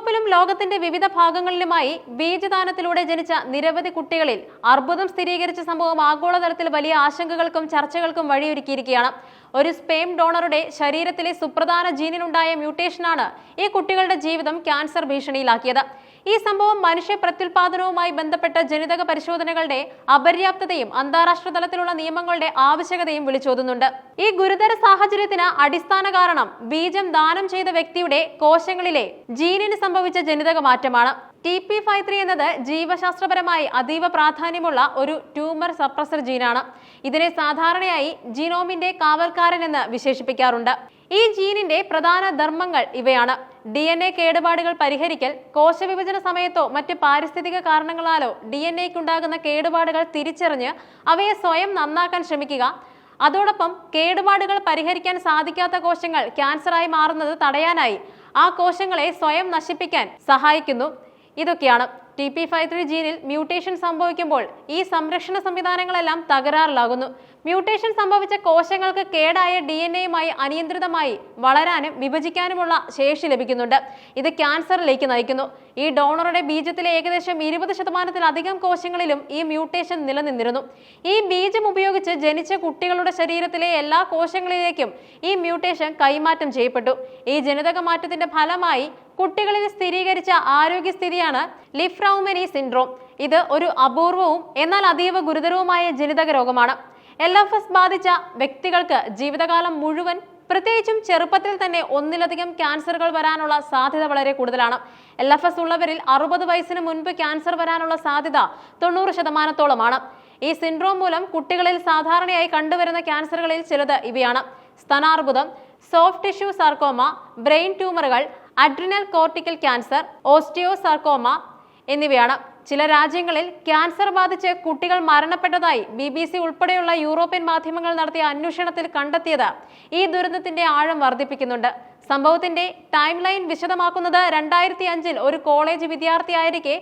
യൂറോപ്പിലും ലോകത്തിന്റെ വിവിധ ഭാഗങ്ങളിലുമായി ബീജദാനത്തിലൂടെ ജനിച്ച നിരവധി കുട്ടികളിൽ അർബുദം സ്ഥിരീകരിച്ച സംഭവം ആഗോളതലത്തിൽ വലിയ ആശങ്കകൾക്കും ചർച്ചകൾക്കും വഴിയൊരുക്കിയിരിക്കുകയാണ്. ഒരു സ്പെയിം ഡോണറുടെ ശരീരത്തിലെ സുപ്രധാന ജീനിനുണ്ടായ മ്യൂട്ടേഷനാണ് ഈ കുട്ടികളുടെ ജീവിതം ക്യാൻസർ ഭീഷണിയിലാക്കിയത്. ഈ സംഭവം മനുഷ്യ പ്രത്യുൽപാദനവുമായി ബന്ധപ്പെട്ട ജനിതക പരിശോധനകളുടെ അപര്യാപ്തതയും അന്താരാഷ്ട്ര തലത്തിലുള്ള നിയമങ്ങളുടെ ആവശ്യകതയും വിളിച്ചോതുന്നുണ്ട്. ഈ ഗുരുതര സാഹചര്യത്തിന് അടിസ്ഥാന കാരണം ബീജം ദാനം ചെയ്ത വ്യക്തിയുടെ കോശങ്ങളിലെ ജീനിന് സംഭവിച്ച ജനിതക മാറ്റമാണ്. ടി പി ഫൈവ് ത്രീ എന്നത് ജീവശാസ്ത്രപരമായി അതീവ പ്രാധാന്യമുള്ള ഒരു ട്യൂമർ സപ്രസർ ജീനാണ്. ഇതിനെ സാധാരണയായി ജീനോമിന്റെ കാവൽക്കാരൻ എന്ന് വിശേഷിപ്പിക്കാറുണ്ട്. ഈ ജീനിന്റെ പ്രധാന ധർമ്മങ്ങൾ ഇവയാണ്. ഡി എൻ എ കേടുപാടുകൾ പരിഹരിക്കൽ കോശവിഭജന സമയത്തോ മറ്റ് പാരിസ്ഥിതിക കാരണങ്ങളാലോ ഡി എൻ എക്കുണ്ടാകുന്ന കേടുപാടുകൾ തിരിച്ചറിഞ്ഞ് അവയെ സ്വയം നന്നാക്കാൻ ശ്രമിക്കുക. അതോടൊപ്പം കേടുപാടുകൾ പരിഹരിക്കാൻ സാധിക്കാത്ത കോശങ്ങൾ ക്യാൻസറായി മാറുന്നത് തടയാനായി ആ കോശങ്ങളെ സ്വയം നശിപ്പിക്കാൻ സഹായിക്കുന്നു. ഇതൊക്കെയാണ് ടി പി ഫൈവ് ത്രീ ജീനിൽ മ്യൂട്ടേഷൻ സംഭവിക്കുമ്പോൾ ഈ സംരക്ഷണ സംവിധാനങ്ങളെല്ലാം തകരാറിലാകുന്നു. മ്യൂട്ടേഷൻ സംഭവിച്ച കോശങ്ങൾക്ക് കേടായ ഡി എൻ എയുമായി അനിയന്ത്രിതമായി വളരാനും വിഭജിക്കാനുമുള്ള ശേഷി ലഭിക്കുന്നുണ്ട്. ഇത് ക്യാൻസറിലേക്ക് നയിക്കുന്നു. ഈ ഡോണറുടെ ബീജത്തിലെ ഏകദേശം ഇരുപത് ശതമാനത്തിലധികം കോശങ്ങളിലും ഈ മ്യൂട്ടേഷൻ നിലനിന്നിരുന്നു. ഈ ബീജം ഉപയോഗിച്ച് ജനിച്ച കുട്ടികളുടെ ശരീരത്തിലെ എല്ലാ കോശങ്ങളിലേക്കും ഈ മ്യൂട്ടേഷൻ കൈമാറ്റം ചെയ്യപ്പെട്ടു. ഈ ജനിതക മാറ്റത്തിന്റെ ഫലമായി കുട്ടികളിൽ സ്ഥിരീകരിച്ച ആരോഗ്യസ്ഥിതിയാണ് ലിഫ്രൗമെനി സിൻഡ്രോം. ഇത് ഒരു അപൂർവവും എന്നാൽ അതീവ ഗുരുതരവുമായ ജനിതക രോഗമാണ്. എൽ എഫ് എസ് ബാധിച്ച വ്യക്തികൾക്ക് ജീവിതകാലം മുഴുവൻ പ്രത്യേകിച്ചും ചെറുപ്പത്തിൽ തന്നെ ഒന്നിലധികം ക്യാൻസറുകൾ വരാനുള്ള സാധ്യത വളരെ കൂടുതലാണ്. എൽ എഫ് എസ് ഉള്ളവരിൽ അറുപത് വയസ്സിന് മുൻപ് ക്യാൻസർ വരാനുള്ള സാധ്യത തൊണ്ണൂറ് ശതമാനത്തോളമാണ്. ഈ സിൻഡ്രോം മൂലം കുട്ടികളിൽ സാധാരണയായി കണ്ടുവരുന്ന ക്യാൻസറുകളിൽ ചിലത് ഇവയാണ്. സ്തനാർബുദം സോഫ്റ്റ് ടിഷ്യൂ സാർക്കോമ ബ്രെയിൻ ട്യൂമറുകൾ അഡ്രിനൽ കോർട്ടിക്കൽ ക്യാൻസർ ഓസ്റ്റിയോസാർക്കോമ എന്നിവയാണ്. ചില രാജ്യങ്ങളിൽ ക്യാൻസർ ബാധിച്ച് കുട്ടികൾ മരണപ്പെട്ടതായി ബി ബി സി ഉൾപ്പെടെയുള്ള യൂറോപ്യൻ മാധ്യമങ്ങൾ നടത്തിയ അന്വേഷണത്തിൽ കണ്ടെത്തിയത് ഈ ദുരന്തത്തിന്റെ ആഴം വർദ്ധിപ്പിക്കുന്നുണ്ട്. സംഭവത്തിന്റെ ടൈം ലൈൻ വിശദമാക്കുന്നത് രണ്ടായിരത്തി അഞ്ചിൽ ഒരു കോളേജ് വിദ്യാർത്ഥിയായിരിക്കെ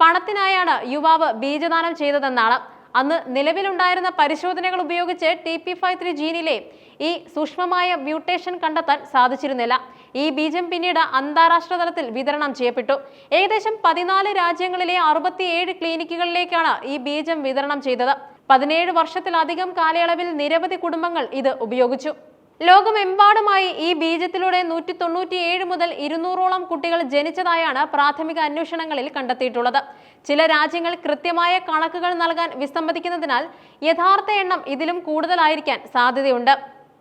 പണത്തിനായാണ് യുവാവ് ബീജദാനം ചെയ്തതെന്നാണ്. അന്ന് നിലവിലുണ്ടായിരുന്ന പരിശോധനകൾ ഉപയോഗിച്ച് ടി പി ഫൈവ് ത്രീ ജീനിലെ ഈ സൂക്ഷ്മമായ മ്യൂട്ടേഷൻ കണ്ടെത്താൻ സാധിച്ചിരുന്നില്ല. ഈ ബീജം പിന്നീട് അന്താരാഷ്ട്ര തലത്തിൽ വിതരണം ചെയ്യപ്പെട്ടു. ഏകദേശം പതിനാല് രാജ്യങ്ങളിലെ അറുപത്തിയേഴ് ക്ലിനിക്കുകളിലേക്കാണ് ഈ ബീജം വിതരണം ചെയ്തത്. പതിനേഴ് വർഷത്തിലധികം കാലയളവിൽ നിരവധി കുടുംബങ്ങൾ ഇത് ഉപയോഗിച്ചു. ലോകമെമ്പാടുമായി ഈ ബീജത്തിലൂടെ നൂറ്റി തൊണ്ണൂറ്റിയേഴ് മുതൽ ഇരുന്നൂറോളം കുട്ടികൾ ജനിച്ചതായാണ് പ്രാഥമിക അന്വേഷണങ്ങളിൽ കണ്ടെത്തിയിട്ടുള്ളത്. ചില രാജ്യങ്ങൾ കൃത്യമായ കണക്കുകൾ നൽകാൻ വിസമ്മതിക്കുന്നതിനാൽ യഥാർത്ഥ എണ്ണം ഇതിലും കൂടുതലായിരിക്കാൻ സാധ്യതയുണ്ട്.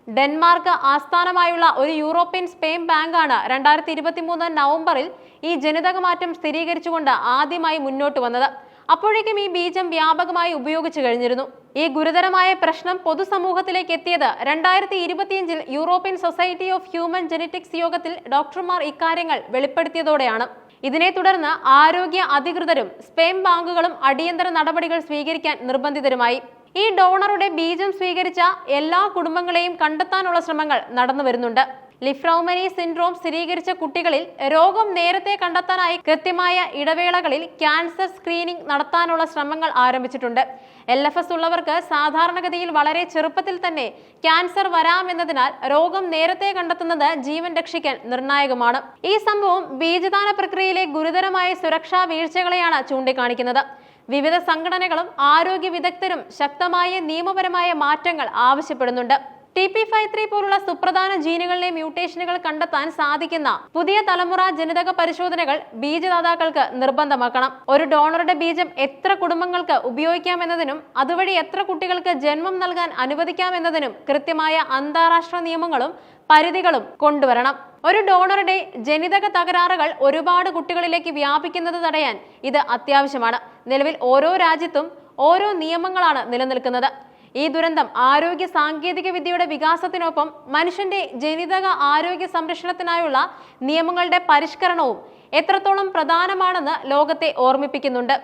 ഡെൻമാർക്ക് ആസ്ഥാനമായുള്ള ഒരു യൂറോപ്യൻ സ്പെയിൻ ബാങ്കാണ് രണ്ടായിരത്തി ഇരുപത്തി മൂന്ന് നവംബറിൽ ഈ ജനിതക മാറ്റം സ്ഥിരീകരിച്ചുകൊണ്ട് ആദ്യമായി മുന്നോട്ട് വന്നത്. അപ്പോഴേക്കും ഈ ബീജം വ്യാപകമായി ഉപയോഗിച്ചു കഴിഞ്ഞിരുന്നു. ഈ ഗുരുതരമായ പ്രശ്നം പൊതുസമൂഹത്തിലേക്ക് എത്തിയത് രണ്ടായിരത്തി ഇരുപത്തിയഞ്ചിൽ European society of human genetics യോഗത്തിൽ ഡോക്ടർമാർ ഇക്കാര്യങ്ങൾ വെളിപ്പെടുത്തിയതോടെയാണ്. ഇതിനെ തുടർന്ന് ആരോഗ്യ അധികൃതരും സ്പെയിൻ ബാങ്കുകളും അടിയന്തര നടപടികൾ സ്വീകരിക്കാൻ നിർബന്ധിതരുമായി. ഈ ഡോണറുടെ ബീജം സ്വീകരിച്ച എല്ലാ കുടുംബങ്ങളെയും കണ്ടെത്താനുള്ള ശ്രമങ്ങൾ നടന്നു വരുന്നുണ്ട്. ലിഫ്രൗമനി സിൻഡ്രോം സ്ഥിരീകരിച്ച കുട്ടികളിൽ രോഗം നേരത്തെ കണ്ടെത്താനായി കൃത്യമായ ഇടവേളകളിൽ ക്യാൻസർ സ്ക്രീനിംഗ് നടത്താനുള്ള ശ്രമങ്ങൾ ആരംഭിച്ചിട്ടുണ്ട്. എൽ എഫ് എസ് ഉള്ളവർക്ക് സാധാരണഗതിയിൽ വളരെ ചെറുപ്പത്തിൽ തന്നെ ക്യാൻസർ വരാമെന്നതിനാൽ രോഗം നേരത്തെ കണ്ടെത്തുന്നത് ജീവൻ രക്ഷിക്കാൻ നിർണായകമാണ്. ഈ സംഭവം ബീജദാന പ്രക്രിയയിലെ ഗുരുതരമായ സുരക്ഷാ വീഴ്ചകളെയാണ് ചൂണ്ടിക്കാണിക്കുന്നത്. വിവിധ സംഘടനകളും ആരോഗ്യ വിദഗ്ധരും ശക്തമായ നിയമപരമായ മാറ്റങ്ങൾ ആവശ്യപ്പെടുന്നുണ്ട് ടി പി ഫൈവ് ത്രീ പോലുള്ള സുപ്രധാന ജീനുകളിലെ മ്യൂട്ടേഷനുകൾ കണ്ടെത്താൻ സാധിക്കുന്ന പുതിയ തലമുറ ജനിതക പരിശോധനകൾ ബീജദാതാക്കൾക്ക് നിർബന്ധമാക്കണം. ഒരു ഡോണറുടെ ബീജം എത്ര കുടുംബങ്ങൾക്ക് ഉപയോഗിക്കാമെന്നതിനും അതുവഴി എത്ര കുട്ടികൾക്ക് ജന്മം നൽകാൻ അനുവദിക്കാമെന്നതിനും കൃത്യമായ അന്താരാഷ്ട്ര നിയമങ്ങളും പരിധികളും കൊണ്ടുവരണം. ഒരു ഡോണറുടെ ജനിതക തകരാറുകൾ ഒരുപാട് കുട്ടികളിലേക്ക് വ്യാപിക്കുന്നത് തടയാൻ ഇത് അത്യാവശ്യമാണ്. നിലവിൽ ഓരോ രാജ്യത്തും ഓരോ നിയമങ്ങളാണ് നിലനിൽക്കുന്നത്. ഈ ദുരന്തം ആരോഗ്യ സാങ്കേതിക വിദ്യയുടെ വികാസത്തിനൊപ്പം മനുഷ്യന്റെ ജനിതക ആരോഗ്യ സംരക്ഷണത്തിനായുള്ള നിയമങ്ങളുടെ പരിഷ്കരണവും എത്രത്തോളം പ്രധാനമാണെന്ന് ലോകത്തെ ഓർമ്മിപ്പിക്കുന്നുണ്ട്.